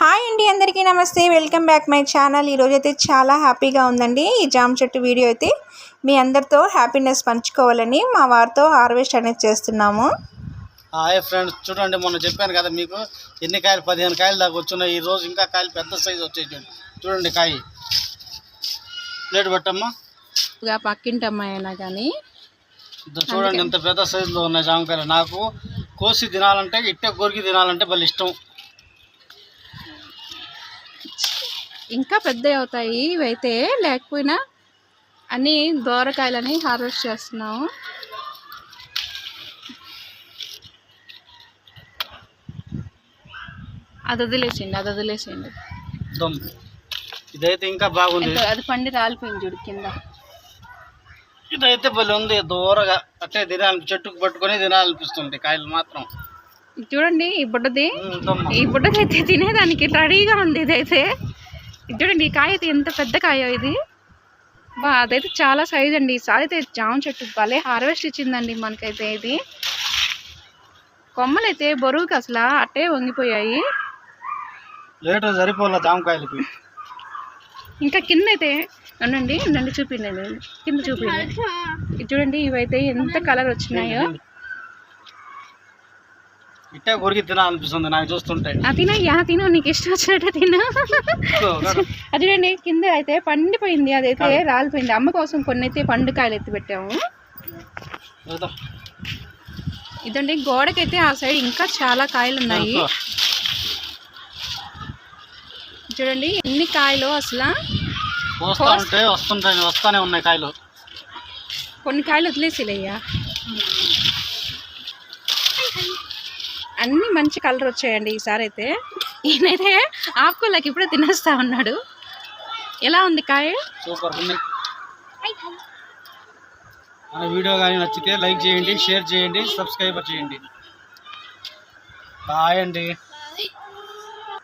Hi అండి అందరికీ నమస్తే. Welcome back my channel. ఈరోజు అయితే చాలా హ్యాపీగా ఉందండి. ఈ జామ చెట్టు వీడియో అయితే మీ అందరితో హ్యాపీనెస్ పంచుకోవాలని మా వారితో హార్వెస్ట్ అనేది చేస్తున్నాము. హాయ్ ఫ్రెండ్స్ చూడండి మొన్న చెప్పాను కదా మీకు ఎన్ని కాయలు? పదిహేను కాయలు దాకా వచ్చున్నాయి ఈ రోజు ఇంకా కాయలు పెద్ద సైజు వచ్చేసి చూడండి కాయ. ప్లేట్ పెట్టమ్మా. ఇక పక్కింటి అమ్మాయి అయినా కానీ. చూడండి ఇంత పెద్ద సైజులో ఉన్నాయి జామకాయలు. నాకు కోసి తినాలంటే ఇట్టే కొరికి తినాలంటే భలే ఇష్టం. ఇంకా పెద్ద అవుతాయి ఇవైతే లేకపోయినా అన్ని దోరకాయలని హార్వెస్ట్ చేస్తున్నాము. అది వదిలేసిండి అది వదిలేసిండి దమ్. ఇదైతే ఇంకా బాగుంది. అది పండి రాలిపోయింది చూడు కింద. ఇదైతే భలే ఉంది దూరగా. అట్టే తినాలి చెట్టుకు పట్టుకొని తినాలనిపిస్తుంది కాయలు మాత్రం. చూడండి ఈ బుడ్డది. ఈ బుడ్డది అయితే తినేదానికి రెడీగా ఉంది ఇదైతే. ఇది చూడండి ఈ కాయ అయితే ఎంత పెద్ద కాయ ఇది? బా అదైతే చాలా సైజ్ అండి. ఈసారి అయితే జామ చెట్టు భలే హార్వెస్ట్ ఇచ్చిందండి మనకైతే ఇది. కొమ్మలు అయితే బరువుకి అసలు అట్టే వంగిపోయాయి. జామకాయలకి ఇంకా కింద అయితే ఉండండి ఉండండి చూపించండి కింద చూపించండి. ఇది చూడండి ఇవైతే ఎంత కలర్ వచ్చినాయో. ఇట్టే కొరికి తినాలనిపిస్తుంది నాకు చూస్తుంటే. ఆ తిన యా తిను. నీకు ఇష్టం వచ్చినట్టు తిను. అది చూడండి కింద అయితే పండిపోయింది అదైతే రాలిపోయింది. అమ్మ కోసం కొన్ని అయితే పండుకాయలు ఎత్తి పెట్టాము. ఇదండి గోడకైతే ఆ సైడ్ ఇంకా చాలా కాయలు ఉన్నాయి. చూడండి ఎన్ని కాయలు అసలు? పోస్తా ఉంటే వస్తుంటాయి వస్తానే ఉన్నాయి కాయలు. కొన్ని కాయలు వదిలేసిలయ్యా అన్ని మంచి కలర్ వచ్చాయండి ఈసారి అయితే. ఈయనైతే ఆకుకూరలకి ఇప్పుడే తినేస్తా ఉన్నాడు. ఎలా ఉంది కాయ? సూపర్ ఉంది. మన వీడియో కానీ నచ్చితే లైక్ చేయండి షేర్ చేయండి సబ్స్క్రైబర్ చేయండి. బాయ్ అండి.